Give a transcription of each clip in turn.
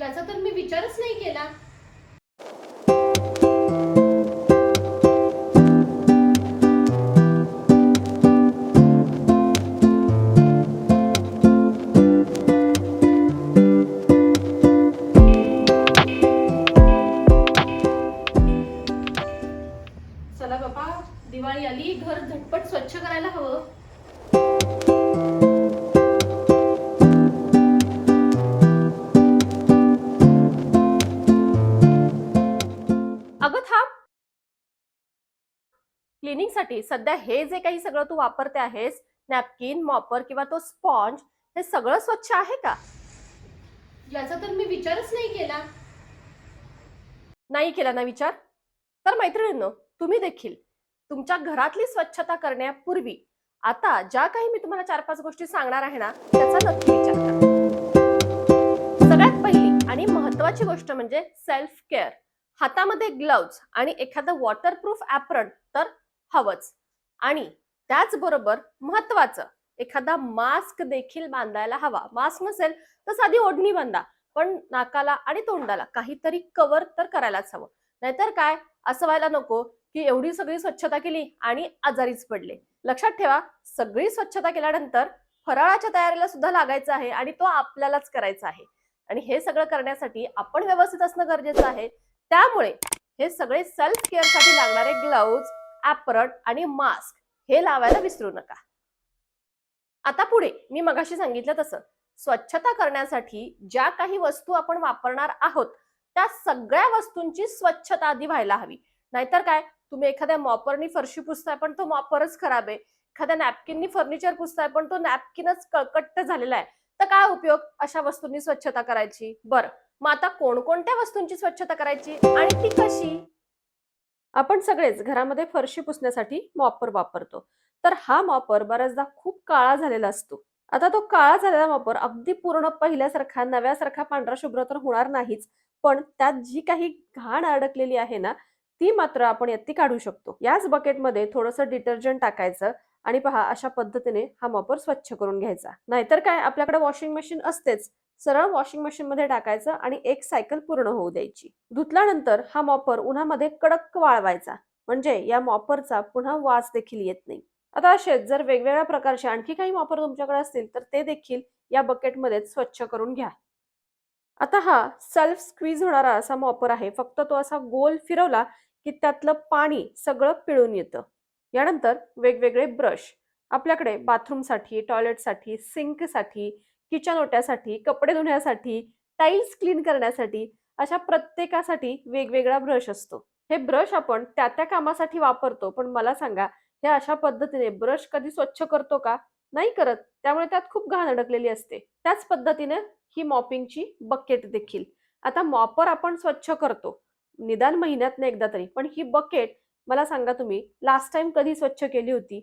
याचा तर मी विचारच नाही केला. चला बाबा दिवाळी आली घर झटपट स्वच्छ करायला हवं. क्लिनिंगसाठी. सध्या हे जे काही सगळं तू वापरते आहेस नॅपकिन मॉपर किंवा तो स्पॉन्ज हे सगळं स्वच्छ आहे का? याचा तर मी विचारच नाही केला. नाही केला ना विचार? तर मैत्रिणींनो तुम्ही देखील तुमच्या घरातली स्वच्छता करण्यापूर्वी आता ज्या काही मी तुम्हाला चार पाच गोष्टी सांगणार आहे ना त्याचा नक्की विचार करा. सगळ्यात पहिली आणि महत्वाची गोष्ट म्हणजे सेल्फ केअर हातामध्ये ग्लव्ज आणि एखादं वॉटरप्रूफ ऍप्रन तर हवंच. आणि त्याचबरोबर महत्वाचं एखादा मास्क देखील बांधायला हवा. मास्क नसेल तर साधी ओढणी बांधा पण नाकाला आणि तोंडाला काहीतरी कव्हर तर करायलाच हवं. नाहीतर काय? असं व्हायला नको की एवढी सगळी स्वच्छता केली आणि आजारीच पडले. लक्षात ठेवा सगळी स्वच्छता केल्यानंतर फराळाच्या तयारीला सुद्धा लागायचं आहे आणि तो आपल्यालाच करायचा आहे. आणि हे सगळं करण्यासाठी आपण व्यवस्थित असणं गरजेचं आहे. त्यामुळे हे सगळे सेल्फ केअरसाठी लागणारे ग्लव्ज ॲपरट आणि मास्क हे लावायला विसरू नका. आता पुढे मी मगाशी सांगितलं तसं स्वच्छता करण्यासाठी ज्या काही वस्तू आपण वापरणार आहोत त्या सगळ्या वस्तूंची स्वच्छता आधी व्हायला हवी. नाहीतर काय तुम्ही एखाद्या मॉपरनी फरशी पुसताय पण तो मॉपरच खराब आहे. एखाद्या नॅपकिननी फर्निचर पुसताय पण तो नॅपकिनच कळकट्ट झालेला आहे. तर काय उपयोग अशा वस्तूंनी स्वच्छता करायची? बरं मग आता कोणकोणत्या वस्तूंची स्वच्छता करायची आणि ती कशी? आपण सगळेच घरामध्ये फरशी पुसण्यासाठी मॉपर वापरतो. तर हा मॉपर बऱ्याचदा खूप काळा झालेला असतो. आता तो काळा झालेला मॉपर अगदी पूर्ण पहिल्यासारखा नव्यासारखा पांढरा शुभ्र तर होणार नाहीच. पण त्यात जी काही घाण अडकलेली आहे ना ती मात्र आपण याती काढू शकतो. याच बकेटमध्ये थोडंसं डिटर्जंट टाकायचं आणि पहा अशा पद्धतीने हा मॉपर स्वच्छ करून घ्यायचा. नाहीतर काय आपल्याकडे वॉशिंग मशीन असतेच. सरळ वॉशिंग मशीन मध्ये टाकायचं आणि एक सायकल पूर्ण होऊ द्यायची. धुतल्यानंतर हा मॉपर उन्हामध्ये कडक वाळवायचा. म्हणजे या मॉपरचा पुन्हा वास देखील येत नाही. आता असेच जर वेगवेगळ्या प्रकारचे आणखी काही मॉपर तुमच्याकडे असतील तर ते देखील या बकेटमध्ये स्वच्छ करून घ्या. आता हा सेल्फ स्क्वीज होणारा असा मॉपर आहे. फक्त तो असा गोल फिरवला की त्यातलं पाणी सगळं पिळून येतं. यानंतर वेगवेगळे ब्रश आपल्याकडे बाथरूमसाठी टॉयलेटसाठी सिंकसाठी किचन ओट्यासाठी कपडे धुण्यासाठी टाईल्स क्लीन करण्यासाठी अशा प्रत्येकासाठी वेगवेगळा ब्रश असतो. हे ब्रश आपण त्या त्या कामासाठी वापरतो पण मला सांगा हे अशा पद्धतीने ब्रश कधी स्वच्छ करतो का? नाही करत. त्यामुळे त्यात खूप घाण अडकलेली असते. त्याच पद्धतीने ही मॉपिंगची बकेट देखील. आता मॉपर आपण स्वच्छ करतो. निदान महिन्यातनं एकदा तरी. पण ही बकेट मला सांगा तुम्ही लास्ट टाइम कधी स्वच्छ केली होती?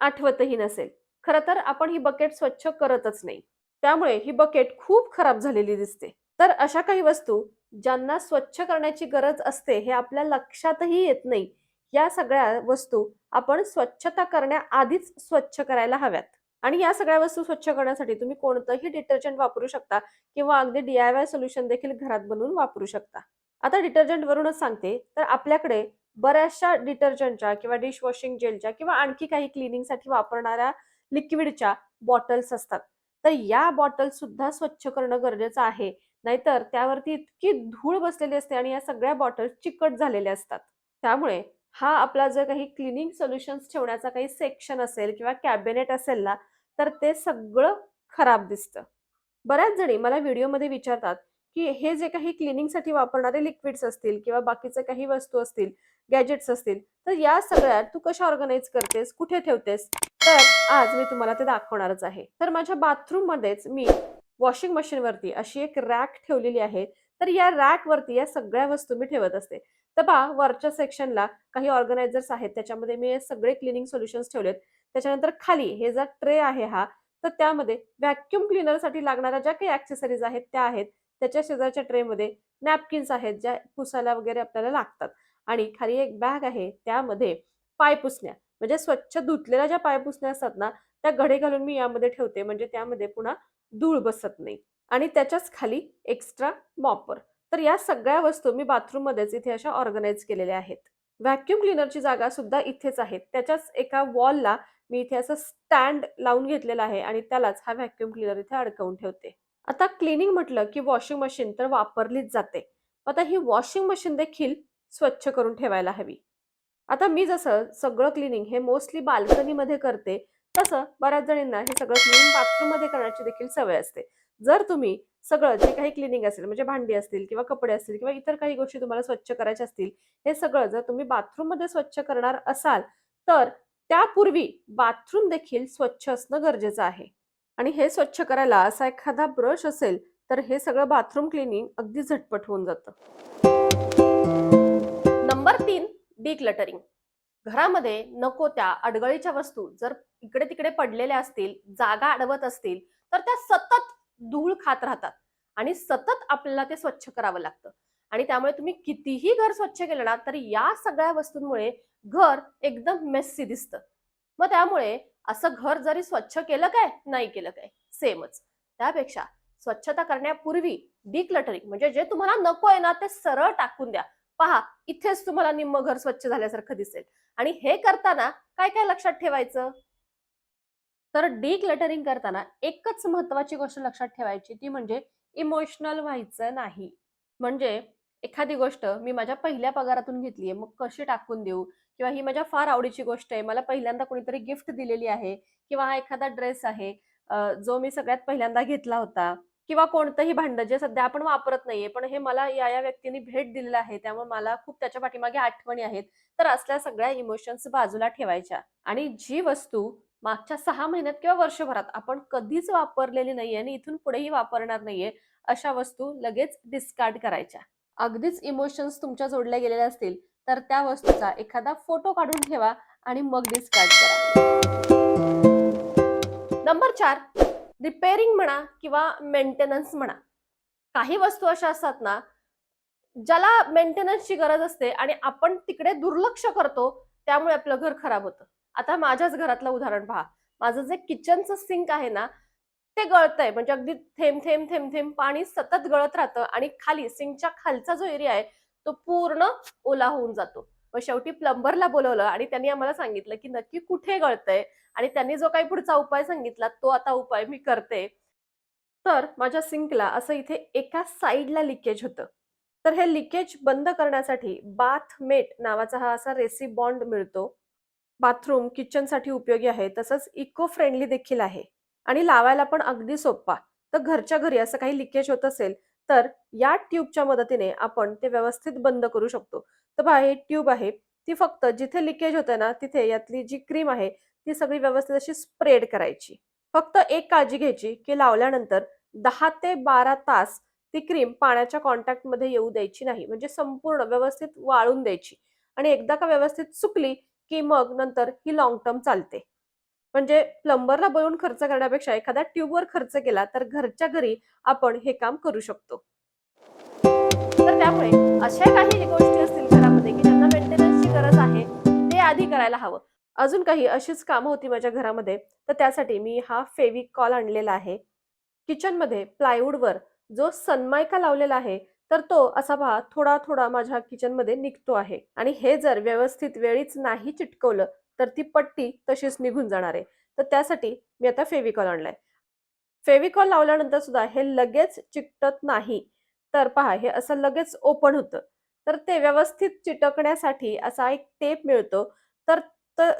आठवतही नसेल. खरं तर आपण ही बकेट स्वच्छ करतच नाही. त्यामुळे ही बकेट खूप खराब झालेली दिसते. तर अशा काही वस्तू ज्यांना स्वच्छ करण्याची गरज असते हे आपल्या लक्षातही येत नाही. या सगळ्या वस्तू आपण स्वच्छता करण्याआधीच स्वच्छ करायला हव्यात. आणि या सगळ्या वस्तू स्वच्छ करण्यासाठी तुम्ही कोणतंही डिटर्जंट वापरू शकता किंवा अगदी डीआयवाय सोल्युशन देखील घरात बनवून वापरू शकता. आता डिटर्जंट वरूनच सांगते तर आपल्याकडे बऱ्याचशा डिटर्जंटच्या किंवा डिशवॉशिंग जेलच्या किंवा आणखी काही क्लिनिंगसाठी वापरणाऱ्या लिक्विडच्या बॉटल्स असतात. तर या बॉटल सुद्धा स्वच्छ करणं गरजेचं आहे. नाहीतर त्यावरती इतकी धूळ बसलेली असते आणि या सगळ्या बॉटल्स चिकट झालेल्या असतात. त्यामुळे हा आपला जर काही क्लिनिंग सोल्युशन्स ठेवण्याचा काही सेक्शन असेल किंवा कॅबिनेट असेल ना तर ते सगळं खराब दिसतं. बऱ्याच जणी मला व्हिडिओमध्ये विचारतात की हे जे काही क्लिनिंगसाठी वापरणारे लिक्विड्स असतील किंवा बाकीचे काही वस्तू असतील गॅजेट्स असतील तर या सगळ्या तू कशा ऑर्गनाईज करतेस? कुठे ठेवतेस? तर आज मी तुम्हाला ते दाखवणारच आहे. तर माझ्या बाथरूम मध्येच मी वॉशिंग मशीनवरती अशी एक रॅक ठेवलेली आहे. तर या रॅक वरती या सगळ्या वस्तू मी ठेवत असते. तर पहा वरच्या सेक्शनला काही ऑर्गनायझर्स आहेत. त्याच्यामध्ये मी सगळे क्लिनिंग सोल्युशन्स ठेवलेत. त्याच्यानंतर खाली हे जो ट्रे आहे हा तर त्यामध्ये व्हॅक्युम क्लिनरसाठी लागणाऱ्या ज्या काही ऍक्सेसरीज आहेत त्या आहेत. त्याच्या शेजारच्या ट्रेमध्ये नॅपकिन्स आहेत ज्या पुसायला वगैरे आपल्याला लागतात. आणि खाली एक बॅग आहे त्यामध्ये पाय पुसण्या. म्हणजे स्वच्छ धुतलेल्या ज्या पाय पुसण्या असतात ना त्या घडे घालून मी यामध्ये ठेवते. म्हणजे त्यामध्ये पुन्हा धूळ बसत नाही. आणि त्याच्याच खाली एक्स्ट्रा मॉपर तर या सगळ्या वस्तू मी बाथरूममध्येच इथे अशा ऑर्गनाईज केलेल्या आहेत. व्हॅक्युम क्लिनरची जागा सुद्धा इथेच आहे त्याच्याच एका वॉलला मी इथे असं स्टँड लावून घेतलेला आहे आणि त्यालाच हा व्हॅक्युम क्लिनर इथे अडकवून ठेवते. आता क्लिनिंग म्हटलं की वॉशिंग मशीन तर वापरलीच जाते. आता ही वॉशिंग मशीन देखील स्वच्छ करून ठेवायला हवी. आता मी जसं सगळं क्लिनिंग हे मोस्टली बाल्कनीमध्ये करते तसं बऱ्याच जणींना हे सगळं क्लिनिंग बाथरूममध्ये करण्याची देखील सवय असते. जर तुम्ही सगळं जे काही क्लिनिंग असेल म्हणजे भांडी असतील किंवा कपडे असतील किंवा इतर काही गोष्टी तुम्हाला स्वच्छ करायच्या असतील हे सगळं जर तुम्ही बाथरूममध्ये स्वच्छ करणार असाल तर त्यापूर्वी बाथरूम देखील स्वच्छ असणं गरजेचं आहे. आणि हे स्वच्छ करायला असा एखादा ब्रश असेल तर हे सगळं बाथरूम क्लिनिंग अगदी झटपट होऊन जातं. नंबर तीन डिक्लटरिंग घरामध्ये नको त्या अडगळीच्या वस्तू. जर इकडे तिकडे पडलेल्या असतील जागा अडवत असतील तर त्या सतत धूळ खात राहतात. आणि सतत आपल्याला ते स्वच्छ करावं लागतं. आणि त्यामुळे तुम्ही कितीही घर स्वच्छ केलं ना तरी या सगळ्या वस्तूंमुळे घर एकदम मेस्सी दिसतं. मग त्यामुळे असं घर जरी स्वच्छ केलं काय नाही केलं काय? सेमच त्यापेक्षा स्वच्छता करण्यापूर्वी डिक्लटरिंग म्हणजे जे तुम्हाला नको आहे ना ते सरळ टाकून द्या. पहा इथेच तुम्हाला निम्म घर स्वच्छ झाल्यासारखं दिसेल. आणि हे करताना काय काय लक्षात ठेवायचं? तर डिक्लटरिंग करताना एकच महत्वाची गोष्ट लक्षात ठेवायची ती म्हणजे इमोशनल व्हायचं नाही. म्हणजे एखादी गोष्ट मी माझ्या पहिल्या पगारातून घेतलीये मग कशी टाकून देऊ? किंवा ही माझ्या फार आवडीची गोष्ट आहे मला पहिल्यांदा कोणीतरी गिफ्ट दिलेली आहे किंवा हा एखादा ड्रेस आहे जो मी सगळ्यात पहिल्यांदा घेतला होता. किंवा कोणतंही भांडं जे सध्या आपण वापरत नाहीये. पण हे मला या या व्यक्तीने भेट दिलेलं आहे. त्यामुळे मला खूप त्याच्या पाठीमागे आठवणी आहेत. तर असल्या सगळ्या इमोशन्स बाजूला ठेवायच्या. आणि जी वस्तू मागच्या सहा महिन्यात किंवा वर्षभरात आपण कधीच वापरलेली नाहीये आणि इथून पुढेही वापरणार नाहीये अशा वस्तू लगेच डिस्कार्ड करायच्या. अगदीच इमोशन्स तुमच्या जोडल्या गेलेल्या असतील तर त्या वस्तूचा एखादा फोटो काढून ठेवा आणि मग डिस्कार्ड करा. नंबर चार. रिपेअरिंग म्हणा किंवा मेंटेनन्स म्हणा. काही वस्तू अशा असतात ना ज्याला मेंटेनन्सची गरज असते आणि आपण तिकडे दुर्लक्ष करतो त्यामुळे आपलं घर खराब होतं. आता माझ्याच घरातलं उदाहरण पहा. माझं जे किचनचं सिंक आहे ना ते गळतंय. म्हणजे अगदी थेंब थेंब थेंब थेंब पाणी सतत गळत राहतं आणि खाली सिंकच्या खालचा जो एरिया आहे तो पूर्ण ओला होऊन जातो. मग शेवटी प्लंबरला बोलवलं आणि त्यांनी आम्हाला सांगितलं की नक्की कुठे गळतंय? आणि त्यांनी जो काही पुढचा उपाय सांगितला तो आता उपाय मी करते. तर माझ्या सिंकला असं इथे एका साईडला लिकेज होतं. तर हे लिकेज बंद करण्यासाठी बाथ मेट नावाचा हा असा रेसी बॉन्ड मिळतो. बाथरूम किचनसाठी उपयोगी आहे तसंच इको फ्रेंडली देखील आहे. आणि लावायला पण अगदी सोपा. तर घरच्या घरी असं काही लिकेज होत असेल तर या ट्यूबच्या मदतीने आपण ते व्यवस्थित बंद करू शकतो. तर पहा हे ट्यूब आहे ती फक्त जिथे लिकेज होतं ना तिथे यातली जी क्रीम आहे ती सगळी व्यवस्थित अशी स्प्रेड करायची. फक्त एक काळजी घ्यायची की लावल्यानंतर दहा ते बारा तास ती क्रीम पाण्याच्या कॉन्टॅक्टमध्ये येऊ द्यायची नाही. म्हणजे संपूर्ण व्यवस्थित वाळून द्यायची. आणि एकदा का व्यवस्थित सुकली की मग नंतर ही लॉंग टर्म चालते. म्हणजे प्लंबरला बोलून खर्च करण्यापेक्षा एखाद्या ट्यूबवर खर्च केला तर घरच्या घरी आपण हे काम करू शकतो. तर त्यामुळे अशा काही गोष्टी असतील घरामध्ये की ज्यांना मेंटेनन्सची गरज आहे ते आधी करायला हवं. अजून काही अशीच कामं होती माझ्या घरामध्ये तर त्यासाठी मी हा फेविकॉल आणलेला आहे. किचनमध्ये प्लायवूडवर जो सनमायका लावलेला आहे तर तो असा पहा थोडा थोडा माझ्या किचनमध्ये निघतो आहे. आणि हे जर व्यवस्थित वेळीच नाही चिटकवलं तर ती पट्टी तशीच निघून जाणार आहे. तर त्यासाठी मी आता फेविकॉल आणलाय. फेविकॉल लावल्यानंतर सुद्धा हे लगेच चिकटत नाही. तर पहा हे असं लगेच ओपन होतं. तर ते व्यवस्थित चिटकण्यासाठी असा एक टेप मिळतो. तर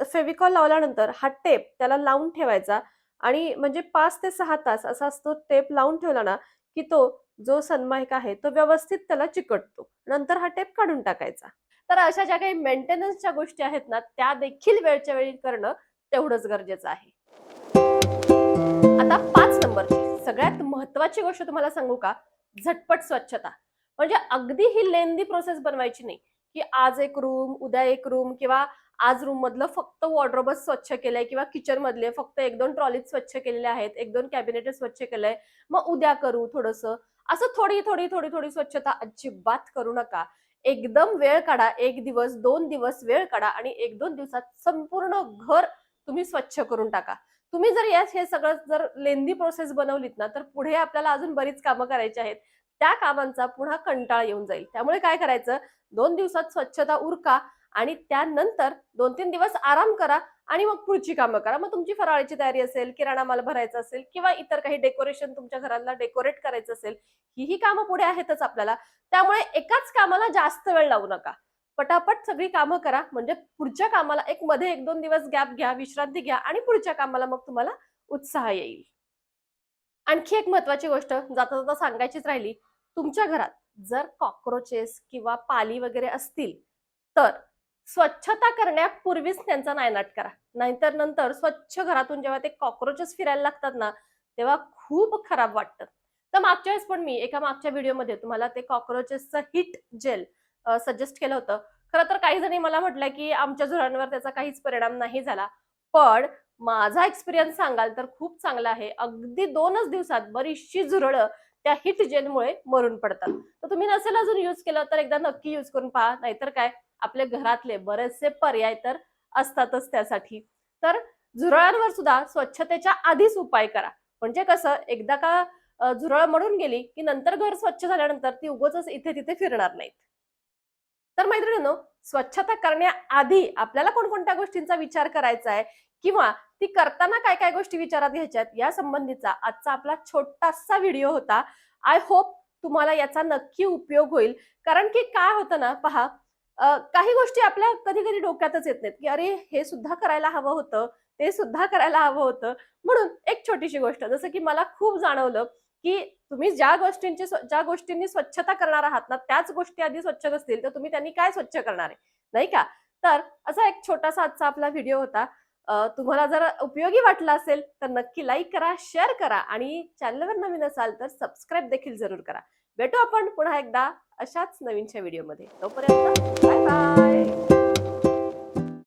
फेविकॉल लावल्यानंतर हा टेप त्याला लावून ठेवायचा आणि म्हणजे पाच ते सहा तास असा तो टेप लावून ठेवला ना की तो जो सन्मायक आहे तो व्यवस्थित त्याला चिकटतो. नंतर हा टेप काढून टाकायचा. तर अशा ज्या काही मेंटेनन्सच्या गोष्टी आहेत ना त्या देखील वेळच्या वेळी करणं तेवढंच गरजेचं आहे. आता पाच नंबरची सगळ्यात महत्वाची गोष्ट तुम्हाला सांगू का? झटपट स्वच्छता. म्हणजे अगदी ही लेंदी प्रोसेस बनवायची नाही की आज एक रूम उद्या एक रूम किंवा आज रूम मधलं फक्त वॉर्ड्रोबच स्वच्छ केलंय किंवा किचन मधले फक्त एक दोन ट्रॉलीज स्वच्छ केलेले आहेत एक दोन कॅबिनेट स्वच्छ केलंय मग उद्या करू थोडस. असं थोडी थोडी थोडी थोडी स्वच्छता अजिबात करू नका. एकदम वेळ काढा एक दिवस दोन दिवस वेळ काढा आणि एक दोन दिवसात संपूर्ण घर तुम्ही स्वच्छ करून टाका. तुम्ही जर यास हे सगळं जर लेंदी प्रोसेस बनवलीत ना तर पुढे आपल्याला अजून बरीच कामं करायची आहेत. त्या कामांचा पुन्हा कंटाळा येऊन जाईल. त्यामुळे काय करायचं? दोन दिवसात स्वच्छता उरका आणि त्यानंतर दोन तीन दिवस आराम करा. आणि मग पुढची कामं करा. मग तुमची फराळाची तयारी असेल किराणा माल भरायचा असेल किंवा इतर काही डेकोरेशन तुमच्या घराला डेकोरेट करायचं असेल ही ही कामं पुढे आहेतच आपल्याला. त्यामुळे एकाच कामाला जास्त वेळ लावू नका. पटापट सगळी कामं करा. म्हणजे पुढच्या कामाला एक मध्ये एक दोन दिवस गॅप घ्या विश्रांती घ्या आणि पुढच्या कामाला मग तुम्हाला उत्साह येईल. आणखी एक महत्वाची गोष्ट जाता जाता सांगायचीच राहिली. तुमच्या घरात जर कॉक्रोचेस किंवा पाली वगैरे असतील तर स्वच्छता करण्यापूर्वीच त्यांचा नायनाट करा. नाहीतर नंतर स्वच्छ घरातून जेव्हा ते कॉक्रोचेस फिरायला लागतात ना तेव्हा खूप खराब वाटतं. तर मागच्या वेळेस पण मी एका मागच्या व्हिडिओमध्ये तुम्हाला ते कॉक्रोचेसचं हिट जेल सजेस्ट केलं होतं. खरं तर काही जणी मला म्हटलं की आमच्या झुरांवर त्याचा काहीच परिणाम नाही झाला. पण माझा एक्सपिरियन्स सांगाल तर खूप चांगला आहे. अगदी दोनच दिवसात बरीचशी झुरळं त्या हिट जेलमुळे मरून पडतात. तर तुम्ही नसेल अजून युज केलं तर एकदा नक्की युज करून पहा. नाहीतर काय आपल्या घरातले बरेचसे पर्याय तर असतातच त्यासाठी. तर झुरळांवर सुद्धा स्वच्छतेच्या आधीच उपाय करा. म्हणजे कसं एकदा का झुरळ मरून गेली की नंतर घर स्वच्छ झाल्यानंतर ती उगच इथे तिथे फिरणार नाहीत. तर मैत्रिणींनो स्वच्छता करण्याआधी आपल्याला कोणकोणत्या गोष्टींचा विचार करायचा आहे? किंवा ती करताना काय काय गोष्टी विचारात घ्यायच्यात? या संबंधीचा आजचा आपला छोटासा व्हिडिओ होता. आय होप तुम्हाला याचा नक्की उपयोग होईल. कारण की काय होतं ना पहा काही गोष्टी आपल्या कधी कधी डोक्यातच येत नाहीत की अरे हे सुद्धा करायला हवं होतं ते सुद्धा करायला हवं होतं. म्हणून एक छोटीशी गोष्ट जसं की मला खूप जाणवलं की तुम्ही ज्या गोष्टींची ज्या गोष्टींनी स्वच्छता करणार आहात ना त्याच गोष्टी आधी स्वच्छ नसतील तर तुम्ही त्यांनी काय स्वच्छ करणार आहे? नाही का? तर असा एक छोटासा आजचा आपला व्हिडिओ होता. तुम्हाला जर उपयोगी वाटला असेल तर नक्की लाईक करा शेअर करा आणि चॅनलवर नवीन असाल तर सबस्क्राईब देखील जरूर करा. भेटू आपण पुन्हा एकदा अशाच नवीनच्या व्हिडिओमध्ये तोपर्यंत बाय बाय